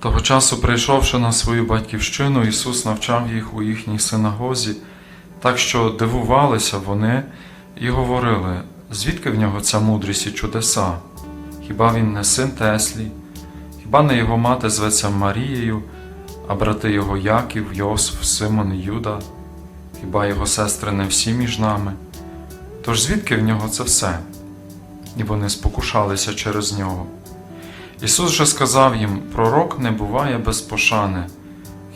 Того часу, прийшовши на свою батьківщину, Ісус навчав їх у їхній синагозі, так що дивувалися вони і говорили, звідки в нього ця мудрість і чудеса? Хіба він не син Теслі? Хіба не його мати зветься Марією, а брати його Яків, Йосиф, Симон і Юда? Хіба його сестри не всі між нами? Тож звідки в нього це все? І вони спокушалися через нього. Ісус же сказав їм: Пророк не буває без пошани,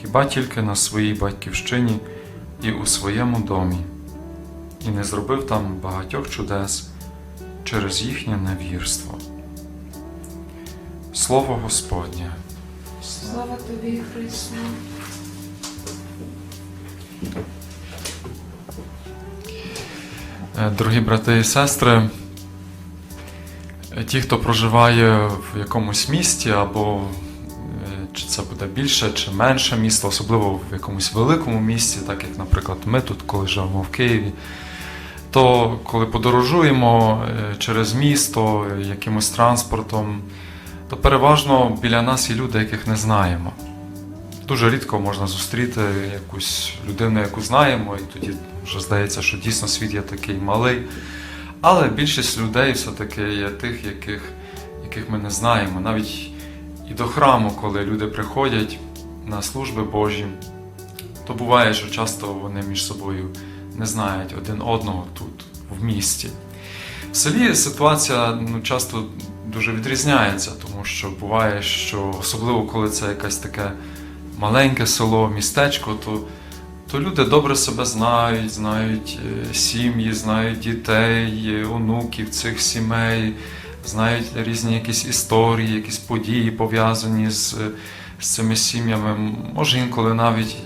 хіба тільки на своїй батьківщині і у своєму домі, і не зробив там багатьох чудес через їхнє невірство. Слово Господнє. Слава тобі, Христе. Е, Дорогі брати і сестри, ті, хто проживає в якомусь місті, або е, чи це буде більше чи менше місто, особливо в якомусь великому місті, так як, наприклад, ми тут, коли живемо в Києві, то коли подорожуємо е, через місто якимось транспортом, то переважно біля нас є люди, яких не знаємо. Дуже рідко можна зустріти якусь людину, яку знаємо, і тоді вже здається, що дійсно світ є такий малий. Але більшість людей все-таки є тих, яких, яких ми не знаємо. Навіть і до храму, коли люди приходять на служби Божі, то буває, що часто вони між собою не знають один одного тут, в місті. В селі ситуація ну, часто дуже відрізняється, тому що буває, що особливо коли це якесь таке маленьке село, містечко, то, то люди добре себе знають, знають е, сім'ї, знають дітей, е, онуків цих сімей, знають різні якісь історії, якісь події пов'язані з, е, з цими сім'ями. Може інколи навіть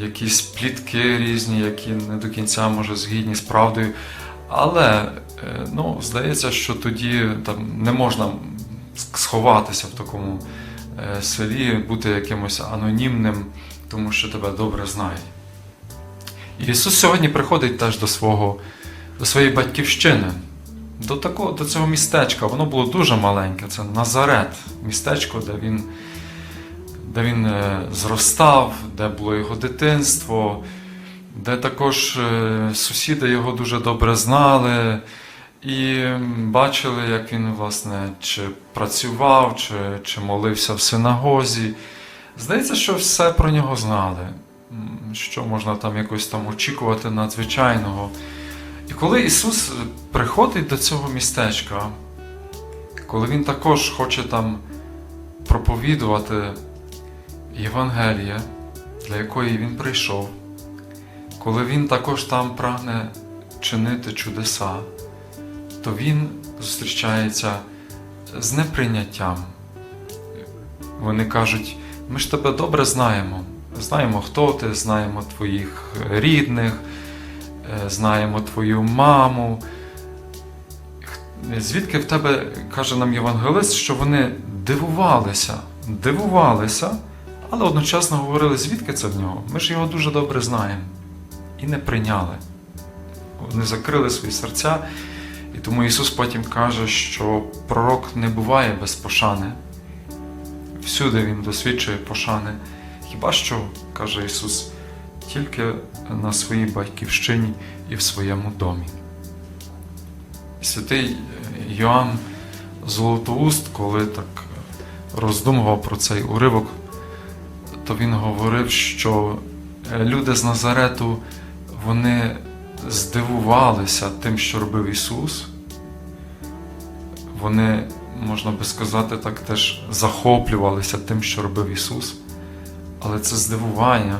якісь плітки різні, які не до кінця може згідні з правдою. Але ну, здається, що тоді там не можна сховатися в такому селі, бути якимось анонімним, тому що тебе добре знають. І Ісус сьогодні приходить теж до свого, до своєї батьківщини, до, такого, до цього містечка. Воно було дуже маленьке, це Назарет, містечко, де він, де він е, зростав, де було його дитинство, де також е, сусіди його дуже добре знали. І бачили, як він, власне, чи працював, чи, чи молився в синагозі. Здається, що все про нього знали, що можна там якось там очікувати надзвичайного. І коли Ісус приходить до цього містечка, коли Він також хоче там проповідувати Євангеліє, для якої Він прийшов, коли Він також там прагне чинити чудеса, то він зустрічається з неприйняттям. Вони кажуть: ми ж тебе добре знаємо. Знаємо, хто ти, знаємо твоїх рідних, е, знаємо твою маму. Звідки в тебе, каже нам Євангелист, що вони дивувалися, дивувалися, але одночасно говорили, звідки це в нього? Ми ж його дуже добре знаємо. І не прийняли. Вони закрили свої серця. І тому Ісус потім каже, що пророк не буває без пошани. Всюди Він досвідчує пошани. Хіба що, каже Ісус, тільки на своїй батьківщині і в своєму домі. Святий Йоанн Золотоуст, коли так роздумував про цей уривок, то він говорив, що люди з Назарету вони здивувалися тим, що робив Ісус. Вони, можна би сказати, так теж захоплювалися тим, що робив Ісус. Але це здивування.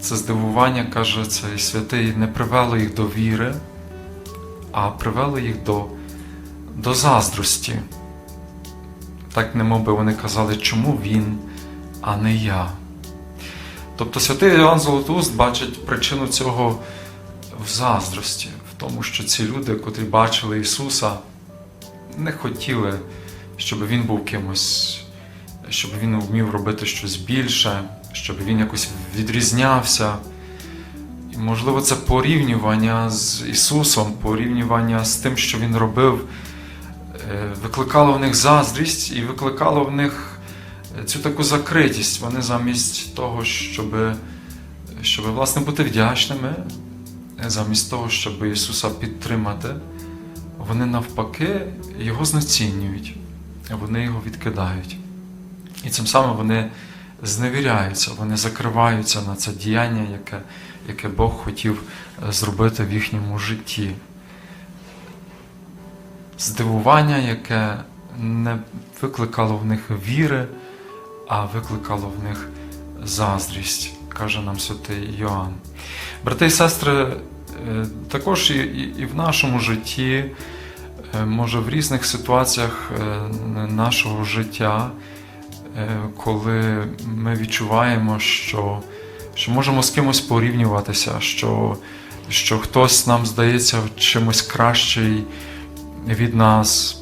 Це здивування, каже цей святий, не привело їх до віри, а привело їх до, до заздрості. Так, немов би вони казали, чому він, а не я. Тобто святий Іоанн Золотоуст бачить причину цього в заздрості, в тому, що ці люди, котрі бачили Ісуса, не хотіли, щоб Він був кимось, щоб Він вмів робити щось більше, щоб Він якось відрізнявся. І, можливо, це порівнювання з Ісусом, порівнювання з тим, що Він робив, е, викликало в них заздрість і викликало в них цю таку закритість. Вони замість того, щоб, щоб власне бути вдячними, замість того, щоб Ісуса підтримати, вони навпаки його знецінюють, вони його відкидають. І цим самим вони зневіряються, вони закриваються на це діяння, яке, яке Бог хотів е, зробити в їхньому житті. Здивування, яке не викликало в них віри, а викликало в них заздрість, каже нам святий Йоанн. Брати і сестри, е, також і, і, і в нашому житті, може в різних ситуаціях е, нашого життя, е, коли ми відчуваємо, що, що можемо з кимось порівнюватися, що, що хтось нам здається чимось кращий від нас.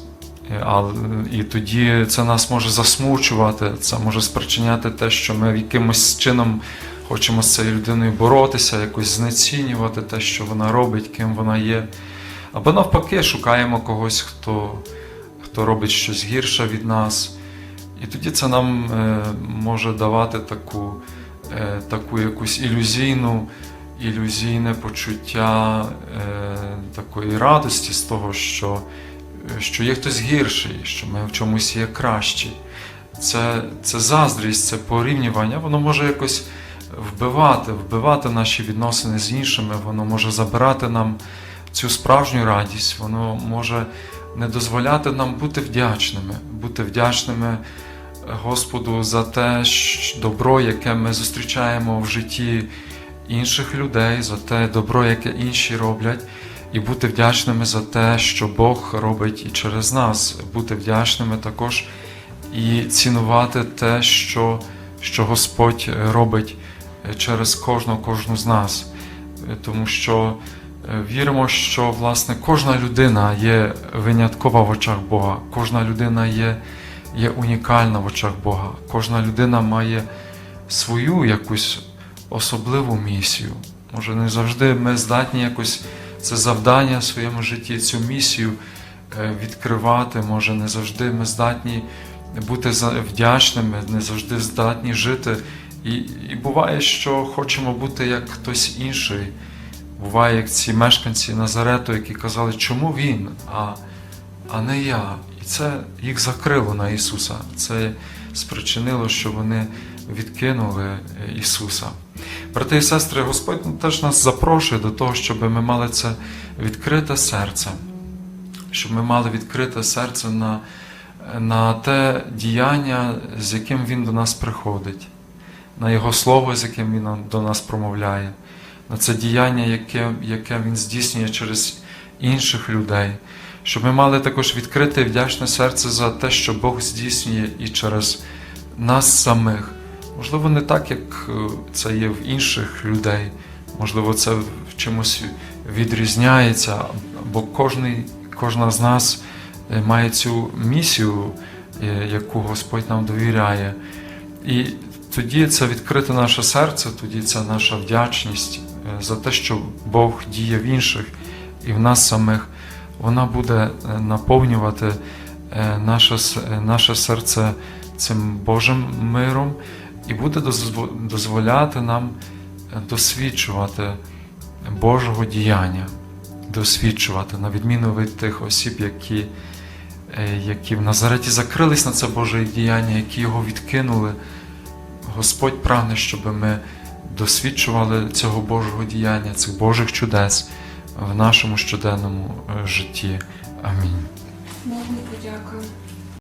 Е, і тоді це нас може засмучувати, це може спричиняти те, що ми якимось чином хочемо з цією людиною боротися, якось знецінювати те, що вона робить, ким вона є. Або навпаки, шукаємо когось, хто, хто робить щось гірше від нас. І тоді це нам е, може давати таку, е, таку якусь ілюзійну, ілюзійне почуття е, такої радості з того, що, що є хтось гірший, що ми в чомусь є кращі. Це, це заздрість, це порівнювання, воно може якось вбивати, вбивати наші відносини з іншими, воно може забирати нам цю справжню радість, воно може не дозволяти нам бути вдячними, бути вдячними Господу за те добро, яке ми зустрічаємо в житті інших людей, за те добро, яке інші роблять, і бути вдячними за те, що Бог робить і через нас, бути вдячними також і цінувати те, що, що Господь робить через кожного, кожну з нас. Е, Тому що е, віримо, що власне кожна людина є виняткова в очах Бога, кожна людина є, є унікальна в очах Бога, кожна людина має свою якусь особливу місію. Може, не завжди ми здатні якось це завдання в своєму житті, цю місію е, відкривати. Може, не завжди ми здатні бути вдячними, не завжди здатні жити. І, і буває, що хочемо бути як хтось інший. Буває, як ці мешканці Назарету, які казали, чому він, а, а не я. І це їх закрило на Ісуса. Це спричинило, що вони відкинули Ісуса. Брати і сестри, Господь теж нас запрошує до того, щоб ми мали це відкрите серце, щоб ми мали відкрите серце на, на те діяння, з яким Він до нас приходить, на Його Слово, з яким Він до нас промовляє, це діяння, яке, яке Він здійснює через інших людей, щоб ми мали також відкрите і вдячне серце за те, що Бог здійснює і через нас самих. Можливо, не так, як е, це є в інших людей. Можливо, це в чимось відрізняється, бо кожний, кожна з нас е, має цю місію, е, яку Господь нам довіряє. І тоді це відкрите наше серце, тоді це наша вдячність за те, що Бог діє в інших і в нас самих. Вона буде е, наповнювати е, наше, е, наше серце цим Божим миром і буде дозволяти нам е, досвідчувати Божого діяння, досвідчувати, на відміну від тих осіб, які, е, які в Назареті закрились на це Боже діяння, які його відкинули. Господь прагне, щоб ми досвідчували цього Божого діяння, цих Божих чудес в нашому щоденному е, житті. Амінь. Богу подякуємо.